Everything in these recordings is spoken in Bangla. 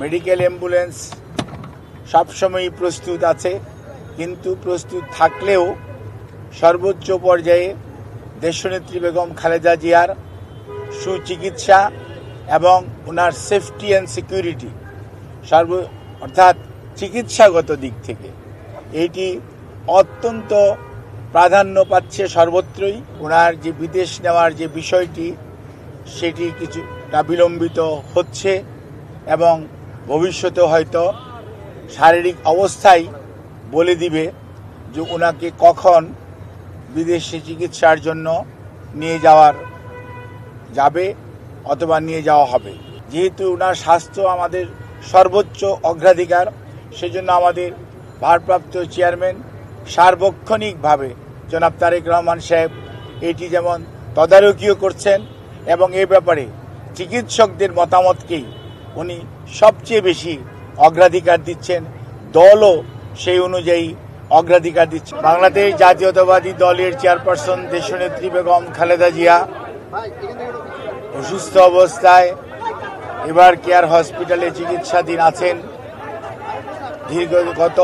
মেডিকেল অ্যাম্বুলেন্স সবসময়ই প্রস্তুত আছে, কিন্তু প্রস্তুত থাকলেও সর্বোচ্চ পর্যায়ে দেশনেত্রী বেগম খালেদা জিয়ার সুচিকিৎসা এবং ওনার সেফটি অ্যান্ড সিকিউরিটি সর্ব, অর্থাৎ চিকিৎসাগত দিক থেকে এইটি অত্যন্ত প্রাধান্য পাচ্ছে সর্বত্রই। ওনার যে বিদেশ নেওয়ার যে বিষয়টি, সেটি কিছুটা বিলম্বিত হচ্ছে এবং ভবিষ্যতে হয়তো শারীরিক অবস্থাই বলে দিবে যে ওনাকে কখন বিদেশে চিকিৎসার জন্য নিয়ে যাওয়ার যাবে অথবা নিয়ে যাওয়া হবে। যেহেতু ওনার স্বাস্থ্য আমাদের সর্বোচ্চ অগ্রাধিকার, সেজন্য আমাদের ভারপ্রাপ্ত চেয়ারম্যান সার্বক্ষণিকভাবে জনাব তারেক রহমান সাহেব এটি যেমন তদারকিও করছেন এবং এ ব্যাপারে চিকিৎসকদের মতামতকেই উনি সবচেয়ে বেশি অগ্রাধিকার দিচ্ছেন দলও সেই অনুযায়ী অগ্রাধিকার দিচ্ছে। বাংলাদেশ জাতীয়তাবাদী দলের চেয়ারপারসন দেশনেত্রী বেগম খালেদা জিয়া অসুস্থ অবস্থায় এবার কেয়ার হসপিটালে চিকিৎসাধীন আছেন। দীর্ঘ গত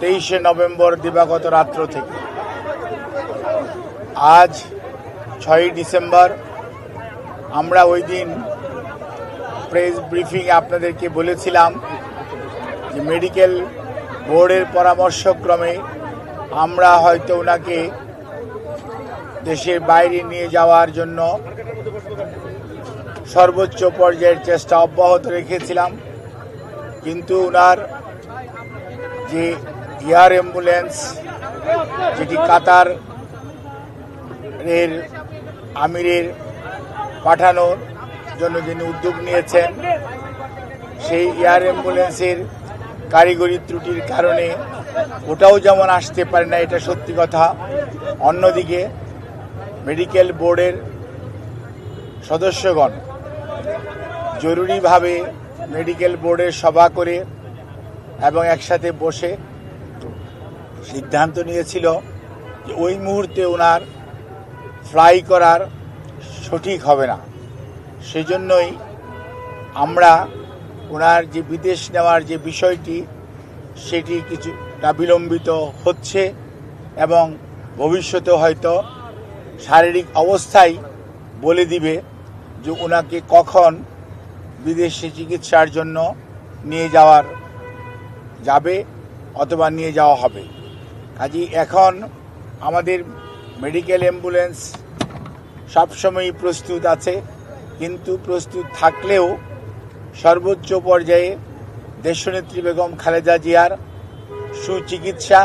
তেইশে নভেম্বর দিবাগত রাত্র থেকে। আজ ছয়ই ডিসেম্বর। আমরা ওই দিন প্রেস ব্রিফিং আপনাদেরকে বলেছিলাম যে মেডিকেল বোর্ডের পরামর্শক্রমে আমরা হয়তো ওনাকে দেশের বাইরে নিয়ে যাওয়ার জন্য সর্বোচ্চ পর্যায়ের চেষ্টা অব্যাহত রেখেছিলাম। কিন্তু ওনার যে এয়ার অ্যাম্বুলেন্স, যেটি কাতার এর আমিরের পাঠানোর জন্য যিনি উদ্যোগ নিয়েছেন, সেই এয়ার অ্যাম্বুলেন্সের কারিগরি ত্রুটির কারণে ওটাও যেমন আসতে পারে না, এটা সত্যি কথা। অন্যদিকে মেডিকেল বোর্ডের সদস্যগণ জরুরিভাবে মেডিকেল বোর্ডের সভা করে এবং একসাথে বসে সিদ্ধান্ত নিয়েছিল যে ওই মুহূর্তে ওনার ফ্লাই করার সঠিক হবে না। সেজন্যই আমরা ওনার যে বিদেশ নেওয়ার যে বিষয়টি, সেটি কিছুটা বিলম্বিত হচ্ছে এবং ভবিষ্যতে হয়তো শারীরিক অবস্থাই বলে দিবে যে ওনাকে কখন বিদেশে চিকিৎসার জন্য নিয়ে যাওয়ার যাবে অথবা নিয়ে যাওয়া হবে। কাজী এখন আমাদের মেডিকেল অ্যাম্বুলেন্স সবসময়ই প্রস্তুত আছে। কিন্তু প্রস্তুত থাকলেও সর্বোচ্চ পর্যায়ে দেশনেত্রী বেগম খালেদা জিয়ার সুচিকিৎসা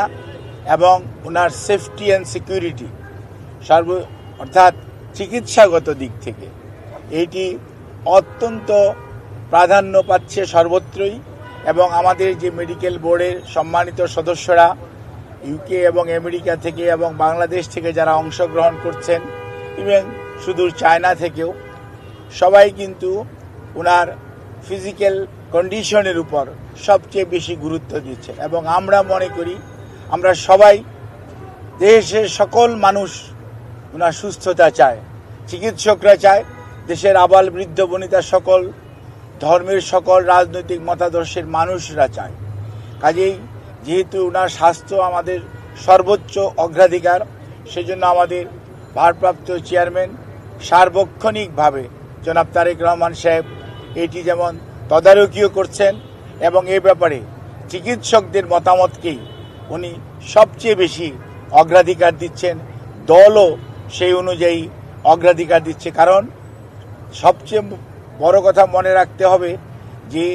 এবং ওনার সেফটি অ্যান্ড সিকিউরিটি সর্ব, অর্থাৎ চিকিৎসাগত দিক থেকে এইটি অত্যন্ত প্রাধান্য পাচ্ছে সর্বত্রই এবং আমাদের যে মেডিকেল বোর্ডের সম্মানিত সদস্যরা ইউকে এবং আমেরিকা থেকে এবং বাংলাদেশ থেকে যারা অংশগ্রহণ করছেন, ইভেন সুদূর চায়না থেকেও সবাই কিন্তু ওনার ফিজিক্যাল কন্ডিশনের উপর সবচেয়ে বেশি গুরুত্ব দিচ্ছে। এবং আমরা মনে করি, আমরা সবাই দেশের সকল মানুষ ওনার সুস্থতা চায়, চিকিৎসকরা চায়, দেশের আবাল বৃদ্ধ বনিতা সকল, ধর্মের সকল রাজনৈতিক মতাদর্শের মানুষরা চায়। কাজেই যেহেতু ওনার স্বাস্থ্য আমাদের সর্বোচ্চ অগ্রাধিকার, সেজন্য আমাদের ভারপ্রাপ্ত চেয়ারম্যান সার্বক্ষণিকভাবে জনাব তারেক রহমান সাহেব, এটি যেমন তদারকিও করছেন এবং এ ব্যাপারে চিকিৎসকদের মতামতকেই উনি সবচেয়ে বেশি অগ্রাধিকার দিচ্ছেন। দলও সেই অনুযায়ী অগ্রাধিকার দিচ্ছে। কারণ সবচেয়ে বড় কথা মনে রাখতে হবে যে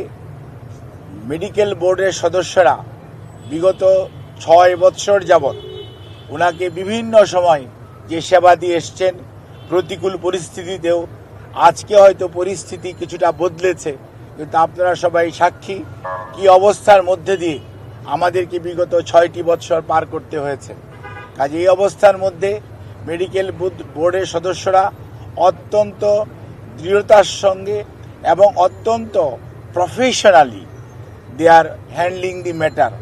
মেডিকেল বোর্ডের সদস্যরা বিগত ছয় বৎসর যাবৎ ওনাকে বিভিন্ন সময় যে সেবা দিয়ে এসছেন, প্রতিকূল পরিস্থিতিতেও আজকে হয়তো পরিস্থিতি কিছুটা বদলেছে, কিন্তু আপনারা সবাই সাক্ষী কি অবস্থার মধ্যে দিয়ে আমাদেরকে বিগত ছয়টি বৎসর পার করতে হয়েছে। কাজে এই অবস্থার মধ্যে মেডিকেল বোর্ডের সদস্যরা অত্যন্ত দৃঢ়তার সঙ্গে এবং অত্যন্ত professionally they are handling the matter